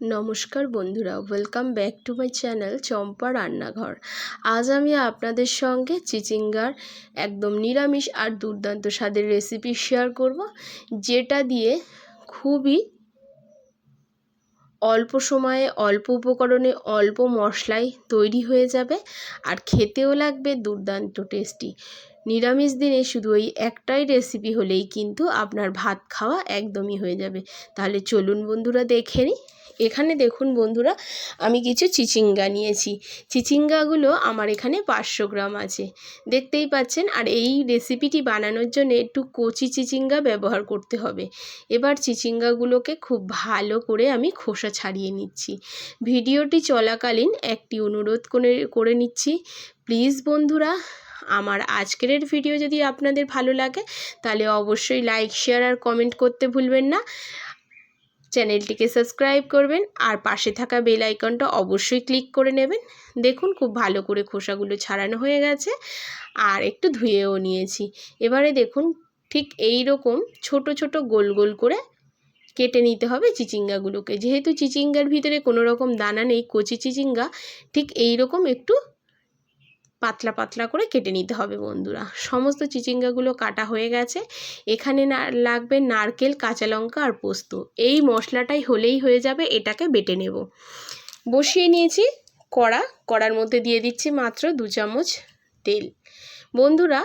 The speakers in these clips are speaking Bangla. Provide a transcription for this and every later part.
নমস্কার বন্ধুরা welcome back to my channel Champa Rannaghar. আজ আমি আপনাদের সঙ্গে চিচিঙ্গার একদম নিরামিষ আর দুর্দান্ত স্বাদের রেসিপি শেয়ার করব, যেটা দিয়ে খুবই অল্প সময়ে, অল্প উপকরণে, অল্প মশলায় তৈরি হয়ে যাবে আর খেতেও লাগবে দুর্দান্ত টেস্টি নিরামিষ দিনে শুধু ওই একটাই রেসিপি হলেই কিন্তু আপনার ভাত খাওয়া একদমই হয়ে যাবে। তাহলে চলুন বন্ধুরা দেখে নিই। এখানে দেখুন বন্ধুরা, আমি কিছু চিচিঙ্গা নিয়েছি। চিচিঙ্গাগুলো আমার এখানে পাঁচশো গ্রাম আছে। দেখতেই পাচ্ছেন, আর এই রেসিপিটি বানানোর জন্য একটু কচি চিচিঙ্গা ব্যবহার করতে হবে। এবার চিচিঙ্গাগুলোকে খুব ভালো করে আমি খোসা ছাড়িয়ে নিচ্ছি। ভিডিওটি চলাকালীন একটি অনুরোধ করে করে নিচ্ছি। প্লিজ বন্ধুরা আমার আজকের ভিডিও যদি আপনাদের ভালো লাগে, তাহলে অবশ্যই লাইক শেয়ার আর কমেন্ট করতে ভুলবেন না। চ্যানেলটিকে সাবস্ক্রাইব করবেন আর পাশে থাকা বেল আইকনটা অবশ্যই ক্লিক করে নেবেন। দেখুন খুব ভালো করে খোসাগুলো ছাড়ানো হয়ে গেছে আর একটু ধুয়েও নিয়েছি। এবারে দেখুন ঠিক এই রকম ছোট ছোট গোল গোল করে কেটে নিতে হবে চিচিঙ্গাগুলোকে। যেহেতু চিচিঙ্গার ভিতরে কোনো রকম দানা নেই, কচি চিচিঙ্গা, ঠিক এই রকম একটু পাতলা পাতলা করে কেটে নিতে হবে বন্ধুরা। সমস্ত চিচিঙ্গাগুলো কাটা হয়ে গেছে। এখানে না, লাগবে নারকেল, কাঁচা লঙ্কা আর পোস্ত। এই মশলাটাই হলেই হয়ে যাবে, এটাকে বেটে নেব। বসিয়ে নিয়েছি কড়া। কড়ার মধ্যে দিয়ে দিচ্ছি মাত্র দু চামচ তেল। বন্ধুরা,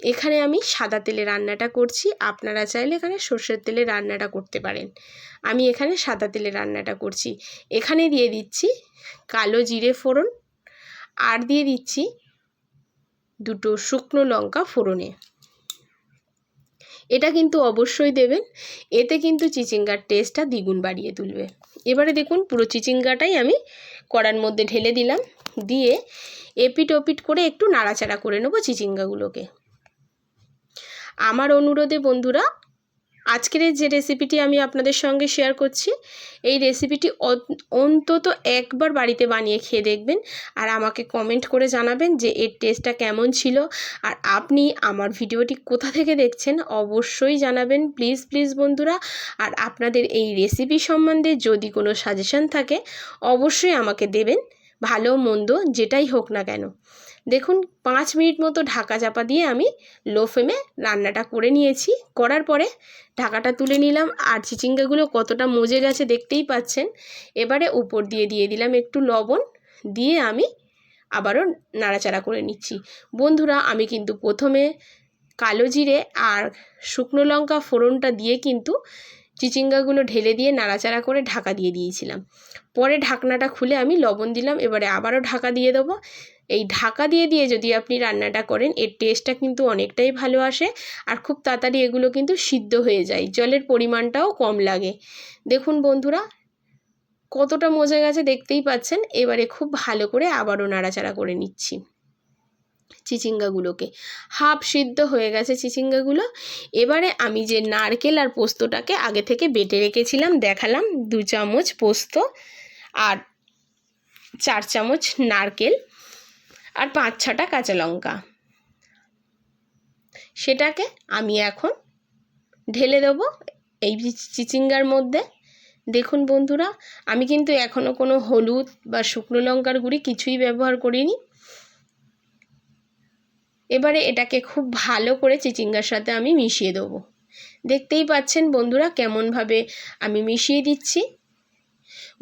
এখানে আমি সাদা তেলে রান্নাটা করছি। আপনারা চাইলে এখানে সর্ষের তেলে রান্নাটা করতে পারেন। আমি এখানে সাদা তেলে রান্নাটা করছি। এখানে দিয়ে দিচ্ছি কালো জিরে ফোড়ন। আর দিয়ে দিচ্ছি দুটো শুকনো লঙ্কা ফোড়নে। এটা কিন্তু অবশ্যই দেবেন। এতে কিন্তু চিচিঙ্গার টেস্টটা দ্বিগুণ বাড়িয়ে তুলবে। এবারে দেখুন, পুরো চিচিঙ্গাটাই আমি কড়ার মধ্যে ঢেলে দিলাম। দিয়ে এপিট ওপিট করে একটু নাড়াচাড়া করে নেব চিচিঙ্গাগুলোকে। আমার অনুরোধে বন্ধুরা আজকের যে রেসিপিটি আমি আপনাদের সঙ্গে শেয়ার করছি, এই রেসিপিটি অন্তত একবার বাড়িতে বানিয়ে খেয়ে দেখবেন আর আমাকে কমেন্ট করে জানাবেন যে এর টেস্টটা কেমন ছিল। আর আপনি আমার ভিডিওটি কোথা থেকে দেখছেন অবশ্যই জানাবেন। প্লিজ প্লিজ বন্ধুরা, আর আপনাদের এই রেসিপি সম্বন্ধে যদি কোনো সাজেশান থাকে, অবশ্যই আমাকে দেবেন, ভালো, মন্দ, যেটাই হোক না কেন। দেখুন, পাঁচ মিনিট মতো ঢাকা চাপা দিয়ে আমি লো ফ্লেমে রান্নাটা করে নিয়েছি। করার পরে ঢাকাটা তুলে নিলাম আর চিচিঙ্গাগুলো কতটা মজে গেছে দেখতেই পাচ্ছেন। এবারে উপর দিয়ে দিয়ে দিলাম একটু লবণ, দিয়ে আমি আবারও নাড়াচাড়া করে নিচ্ছি। বন্ধুরা, আমি কিন্তু প্রথমে কালো জিরে আর শুকনো লঙ্কা ফোড়নটা দিয়ে কিন্তু চিচিঙ্গাগুলো ঢেলে দিয়ে নাড়াচাড়া করে ঢাকা দিয়ে দিয়েছিলাম। পরে ঢাকনাটা খুলে আমি লবণ দিলাম, এবারে আবারও ঢাকা দিয়ে দেবো। এই ঢাকা দিয়ে দিয়ে যদি আপনি রান্নাটা করেন, এর টেস্টটা কিন্তু অনেকটাই ভালো আসে আর খুব তাড়াতাড়ি এগুলো কিন্তু সিদ্ধ হয়ে যায়, জলের পরিমাণটাও কম লাগে। দেখুন বন্ধুরা, কতটা মজা গেছে দেখতেই পাচ্ছেন। এবারে খুব ভালো করে আবারও নাড়াচাড়া করে নিচ্ছি। চিচিঙ্গাগুলোকে। হাফ সিদ্ধ হয়ে গেছে চিচিঙ্গাগুলো। এবারে আমি যে নারকেল আর পোস্তটাকে আগে থেকে বেটে রেখেছিলাম, দেখালাম দু চামচ পোস্ত আর চার চামচ নারকেল আর পাঁচ ছটা কাঁচা লঙ্কা। সেটাকে আমি এখন ঢেলে দেবো এই চিচিঙ্গার মধ্যে। দেখুন বন্ধুরা, আমি কিন্তু এখনও কোনো হলুদ বা শুকনো লঙ্কার গুঁড়ি কিছুই ব্যবহার করিনি। এবারে এটাকে খুব ভালো করে চিচিঙ্গার সাথে আমি মিশিয়ে দেবো। দেখতেই পাচ্ছেন বন্ধুরা কেমনভাবে আমি মিশিয়ে দিচ্ছি।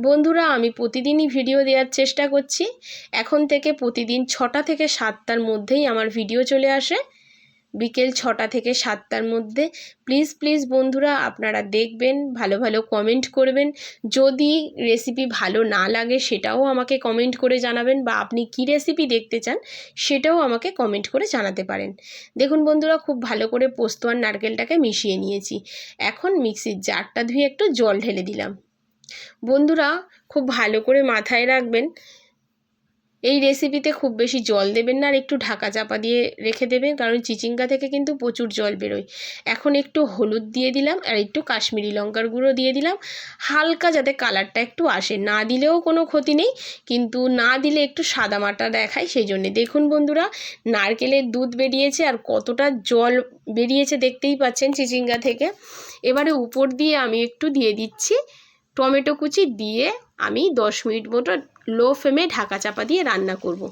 বন্ধুরা, আমি প্রতিদিনই ভিডিও দেওয়ার চেষ্টা করছি। এখন থেকে প্রতিদিন ছটা থেকে সাতটার মধ্যেই আমার ভিডিও চলে আসে। বিকেল ছটা থেকে সাতটার মধ্যে। প্লিজ প্লিজ বন্ধুরা, আপনারা দেখবেন, ভালো ভালো কমেন্ট করবেন। যদি রেসিপি ভালো না লাগে, সেটাও আমাকে কমেন্ট করে জানাবেন বা আপনি কি রেসিপি দেখতে চান, সেটাও আমাকে কমেন্ট করে জানাতে পারেন। দেখুন বন্ধুরা, খুব ভালো করে পোস্ত আর নারকেলটাকে মিশিয়ে নিয়েছি। এখন মিক্সির জারটা ধুয়ে একটু জল ঢেলে দিলাম। বন্ধুরা, খুব ভালো করে মাথায় রাখবেন। এই রেসিপিতে খুব বেশি জল দেবেন না আর একটু ঢাকা চাপা দিয়ে রেখে দেবেন, কারণ চিচিঙ্গা থেকে কিন্তু প্রচুর জল বেরোয়। এখন একটু হলুদ দিয়ে দিলাম আর একটু কাশ্মীরি লঙ্কার গুঁড়ো দিয়ে দিলাম। হালকা যাতে কালারটা একটু আসে, না দিলেও কোনো ক্ষতি নেই, কিন্তু না দিলে একটু সাদা মাটা দেখায় সেই জন্যে। দেখুন বন্ধুরা, নারকেলের দুধ বেরিয়েছে আর কতটা জল বেরিয়েছে দেখতেই পাচ্ছেন চিচিঙ্গা থেকে। এবারে উপর দিয়ে আমি একটু দিয়ে দিচ্ছি টমেটো কুচি, দিয়ে আমি দশ মিনিট মতো লো ফ্লেমে ঢাকা চাপা দিয়ে রান্না করব।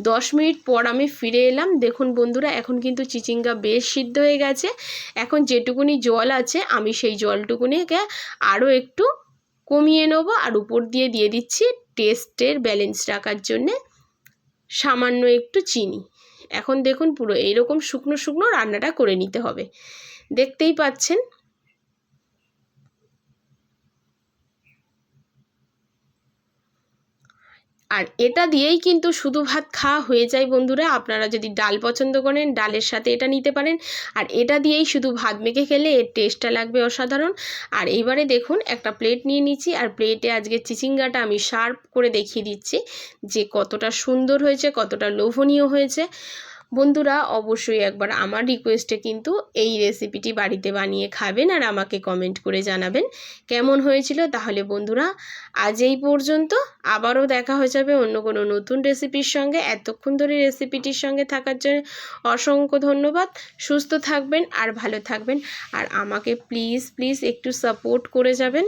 দশ মিনিট পর আমি ফিরে এলাম। দেখুন বন্ধুরা, এখন কিন্তু চিচিঙ্গা বেশ সিদ্ধ হয়ে গেছে। এখন যেটুকুনি জল আছে, আমি সেই জলটুকুনিকে আরও একটু কমিয়ে নেব আর উপর দিয়ে দিয়ে দিচ্ছি টেস্টের ব্যালেন্স রাখার জন্যে সামান্য একটু চিনি। এখন দেখুন পুরো এইরকম শুকনো শুকনো রান্নাটা করে নিতে হবে। দেখতেই পাচ্ছেন আর এটা দিয়েই কিন্তু শুধু ভাত খাওয়া হয়ে যায় বন্ধুরা। আপনারা যদি ডাল পছন্দ করেন, ডালের সাথে এটা নিতে পারেন। আর এটা দিয়েই শুধু ভাত মেখে খেলে এর টেস্টটা লাগবে অসাধারণ। আর এইবারে দেখুন, একটা প্লেট নিয়ে নিচ্ছি। আর প্লেটে আজকে চিচিঙ্গাটা আমি শার্প করে দেখিয়ে দিচ্ছি যে কতটা সুন্দর হয়েছে, কতটা লোভনীয় হয়েছে। বন্ধুরা, অবশ্যই একবার আমার রিকোয়েস্টে কিন্তু এই রেসিপিটি বাড়িতে বানিয়ে খাবেন আর আমাকে কমেন্ট করে জানাবেন কেমন হয়েছিল। তাহলে বন্ধুরা, আজ এই পর্যন্ত। আবারও দেখা হয়ে যাবে অন্য কোনো নতুন রেসিপির সঙ্গে। এতক্ষণ ধরে রেসিপিটির সঙ্গে থাকার জন্য অসংখ্য ধন্যবাদ। সুস্থ থাকবেন আর ভালো থাকবেন। আর আমাকে প্লিজ প্লিজ একটু সাপোর্ট করে যাবেন।